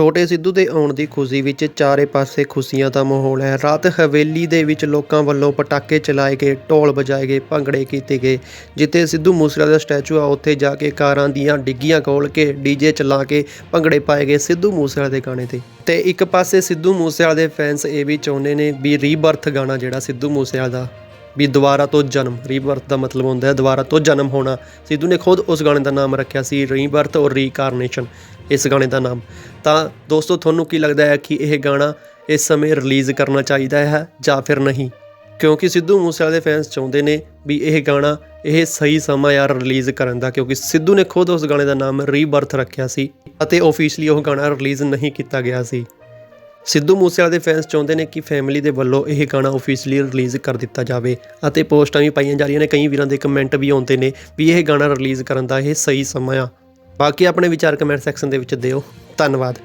ਛੋਟੇ ਸਿੱਧੂ ਦੇ ਆਉਣ ਦੀ ਖੁਸ਼ੀ ਵਿੱਚ ਚਾਰੇ ਪਾਸੇ ਖੁਸ਼ੀਆਂ ਦਾ ਮਾਹੌਲ ਹੈ। ਰਾਤ ਹਵੇਲੀ ਦੇ ਵਿੱਚ ਲੋਕਾਂ ਵੱਲੋਂ ਪਟਾਕੇ ਚਲਾਏ ਗਏ, ਢੋਲ ਵਜਾਏ ਗਏ, ਭੰਗੜੇ ਕੀਤੇ ਗਏ, ਜਿੱਥੇ ਸਿੱਧੂ ਮੂਸੇਵਾਲੇ ਦਾ ਸਟੈਚੂ ਆ, ਉੱਥੇ ਜਾ ਕੇ ਕਾਰਾਂ ਦੀਆਂ ਡਿੱਗੀਆਂ ਖੋਲ ਕੇ ਡੀਜੇ ਚਲਾ ਕੇ ਭੰਗੜੇ ਪਾਏ ਗਏ ਸਿੱਧੂ ਮੂਸੇਵਾਲੇ ਦੇ ਗਾਣੇ ਤੇ। ਤੇ ਇੱਕ ਪਾਸੇ ਸਿੱਧੂ ਮੂਸੇਵਾਲੇ ਦੇ ਫੈਨਸ ਇਹ ਵੀ ਚਾਹੁੰਦੇ ਨੇ ਵੀ ਰੀਬਰਥ ਗਾਣਾ ਜਿਹੜਾ ਸਿੱਧੂ ਮੂਸੇਵਾਲੇ ਦਾ, ਵੀ ਦੁਬਾਰਾ ਤੋਂ ਜਨਮ ਰੀਬਰਥ ਦਾ ਮਤਲਬ ਹੁੰਦਾ ਹੈ, ਦੁਬਾਰਾ ਤੋਂ ਜਨਮ ਹੋਣਾ। ਸਿੱਧੂ ਨੇ ਖੁਦ ਉਸ ਗਾਣੇ ਦਾ ਨਾਮ ਰੱਖਿਆ ਸੀ ਰੀਬਰਥ ਔਰ ਰੀਕਾਰਨੇਸ਼ਨ ਇਸ ਗਾਣੇ ਦਾ ਨਾਮ। ਤਾਂ ਦੋਸਤੋ, ਤੁਹਾਨੂੰ ਕੀ ਲੱਗਦਾ ਹੈ ਕਿ ਇਹ ਗਾਣਾ ਇਸ ਸਮੇਂ ਰਿਲੀਜ਼ ਕਰਨਾ ਚਾਹੀਦਾ ਹੈ ਜਾਂ ਫਿਰ ਨਹੀਂ? ਕਿਉਂਕਿ ਸਿੱਧੂ ਮੂਸੇਵਾਲੇ ਦੇ ਫੈਨਸ ਚਾਹੁੰਦੇ ਨੇ ਵੀ ਇਹ ਗਾਣਾ ਇਹ ਸਹੀ ਸਮਾਂ ਯਾਰ ਰਿਲੀਜ਼ ਕਰਨ ਦਾ, ਕਿਉਂਕਿ ਸਿੱਧੂ ਨੇ ਖੁਦ ਉਸ ਗਾਣੇ ਦਾ ਨਾਮ ਰੀਬਰਥ ਰੱਖਿਆ ਸੀ ਅਤੇ ਆਫੀਸ਼ੀਅਲੀ ਉਹ ਗਾਣਾ ਰਿਲੀਜ਼ ਨਹੀਂ ਕੀਤਾ ਗਿਆ ਸੀ। ਸਿੱਧੂ ਮੂਸੇਵਾਲੇ ਦੇ ਫੈਨਸ ਚਾਹੁੰਦੇ ਨੇ ਕਿ ਫੈਮਿਲੀ ਦੇ ਵੱਲੋਂ ਇਹ ਗਾਣਾ ਆਫੀਸ਼ੀਅਲੀ ਰਿਲੀਜ਼ ਕਰ ਦਿੱਤਾ ਜਾਵੇ ਅਤੇ ਪੋਸਟਾਂ ਵੀ ਪਾਈਆਂ ਜਾ ਰਹੀਆਂ ਨੇ। ਕਈ ਵੀਰਾਂ ਦੇ ਕਮੈਂਟ ਵੀ ਆਉਂਦੇ ਨੇ ਵੀ ਇਹ ਗਾਣਾ ਰਿਲੀਜ਼ ਕਰਨ ਦਾ ਇਹ ਸਹੀ ਸਮਾਂ ਆ। ਬਾਕੀ ਆਪਣੇ ਵਿਚਾਰ ਕਮੈਂਟ ਸੈਕਸ਼ਨ ਦੇ ਵਿੱਚ ਦਿਓ। ਧੰਨਵਾਦ।